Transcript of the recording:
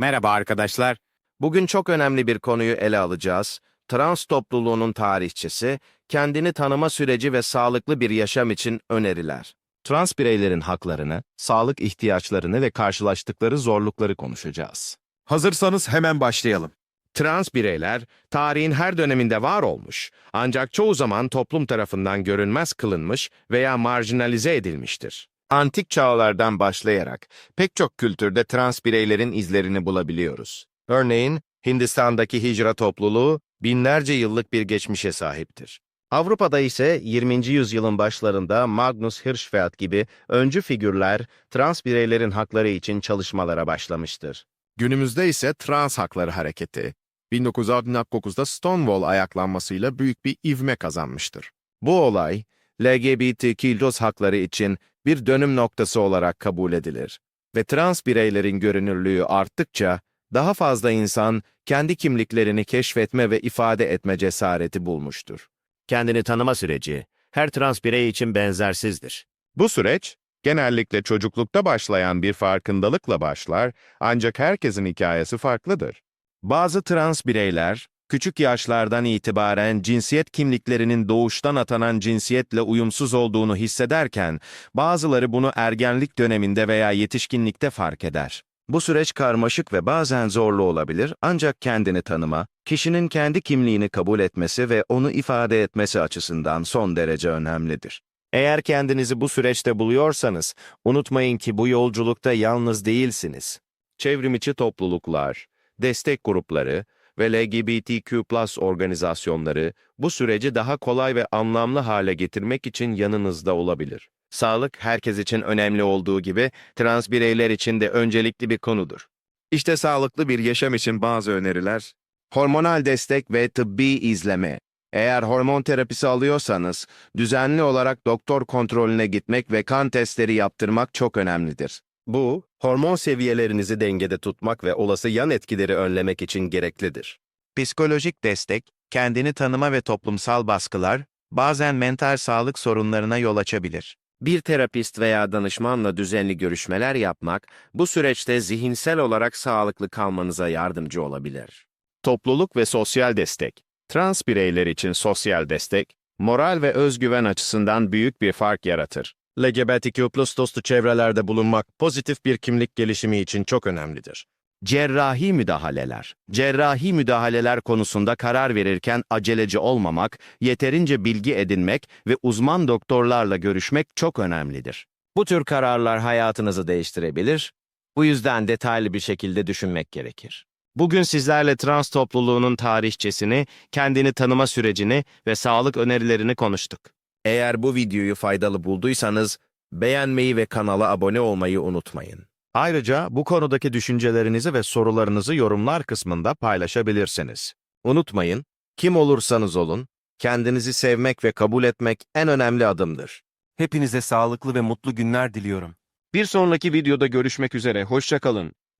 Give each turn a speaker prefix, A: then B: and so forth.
A: Merhaba arkadaşlar. Bugün çok önemli bir konuyu ele alacağız. Trans topluluğunun tarihçesi, kendini tanıma süreci ve sağlıklı bir yaşam için öneriler.
B: Trans bireylerin haklarını, sağlık ihtiyaçlarını ve karşılaştıkları zorlukları konuşacağız.
C: Hazırsanız hemen başlayalım.
A: Trans bireyler, tarihin her döneminde var olmuş, ancak çoğu zaman toplum tarafından görünmez kılınmış veya marjinalize edilmiştir.
B: Antik çağlardan başlayarak pek çok kültürde trans bireylerin izlerini bulabiliyoruz. Örneğin Hindistan'daki hicra topluluğu binlerce yıllık bir geçmişe sahiptir. Avrupa'da ise 20. yüzyılın başlarında Magnus Hirschfeld gibi öncü figürler trans bireylerin hakları için çalışmalara başlamıştır.
C: Günümüzde ise Trans Hakları Hareketi, 1969'da Stonewall ayaklanmasıyla büyük bir ivme kazanmıştır.
A: Bu olay, LGBTQ hakları için bir dönüm noktası olarak kabul edilir ve trans bireylerin görünürlüğü arttıkça daha fazla insan kendi kimliklerini keşfetme ve ifade etme cesareti bulmuştur.
D: kendini tanıma süreci her trans birey için benzersizdir.
B: Bu süreç, genellikle çocuklukta başlayan bir farkındalıkla başlar ancak herkesin hikayesi farklıdır.
A: Bazı trans bireyler, küçük yaşlardan itibaren cinsiyet kimliklerinin doğuştan atanan cinsiyetle uyumsuz olduğunu hissederken, bazıları bunu ergenlik döneminde veya yetişkinlikte fark eder. Bu süreç karmaşık ve bazen zorlu olabilir ancak kendini tanıma, kişinin kendi kimliğini kabul etmesi ve onu ifade etmesi açısından son derece önemlidir.
D: Eğer kendinizi bu süreçte buluyorsanız, unutmayın ki bu yolculukta yalnız değilsiniz.
A: Çevrimiçi topluluklar, destek grupları ve LGBTQ organizasyonları bu süreci daha kolay ve anlamlı hale getirmek için yanınızda olabilir. Sağlık herkes için önemli olduğu gibi trans bireyler için de öncelikli bir konudur. İşte sağlıklı bir yaşam için bazı öneriler. Hormonal destek ve tıbbi izleme. Eğer hormon terapisi alıyorsanız, düzenli olarak doktor kontrolüne gitmek ve kan testleri yaptırmak çok önemlidir.
D: Bu, hormon seviyelerinizi dengede tutmak ve olası yan etkileri önlemek için gereklidir.
E: Psikolojik destek, kendini tanıma ve toplumsal baskılar, bazen mental sağlık sorunlarına yol açabilir.
A: Bir terapist veya danışmanla düzenli görüşmeler yapmak, bu süreçte zihinsel olarak sağlıklı kalmanıza yardımcı olabilir.
B: Topluluk ve sosyal destek. Trans bireyler için sosyal destek, moral ve özgüven açısından büyük bir fark yaratır.
D: LGBTQ dostu çevrelerde bulunmak pozitif bir kimlik gelişimi için çok önemlidir.
A: Cerrahi müdahaleler. Cerrahi müdahaleler konusunda karar verirken aceleci olmamak, yeterince bilgi edinmek ve uzman doktorlarla görüşmek çok önemlidir.
D: Bu tür kararlar hayatınızı değiştirebilir, bu yüzden detaylı bir şekilde düşünmek gerekir. Bugün sizlerle trans topluluğunun tarihçesini, kendini tanıma sürecini ve sağlık önerilerini konuştuk.
A: Eğer bu videoyu faydalı bulduysanız, beğenmeyi ve kanala abone olmayı unutmayın.
E: Ayrıca bu konudaki düşüncelerinizi ve sorularınızı yorumlar kısmında paylaşabilirsiniz.
A: Unutmayın, kim olursanız olun, kendinizi sevmek ve kabul etmek en önemli adımdır.
F: Hepinize sağlıklı ve mutlu günler diliyorum.
D: Bir sonraki videoda görüşmek üzere, hoşçakalın.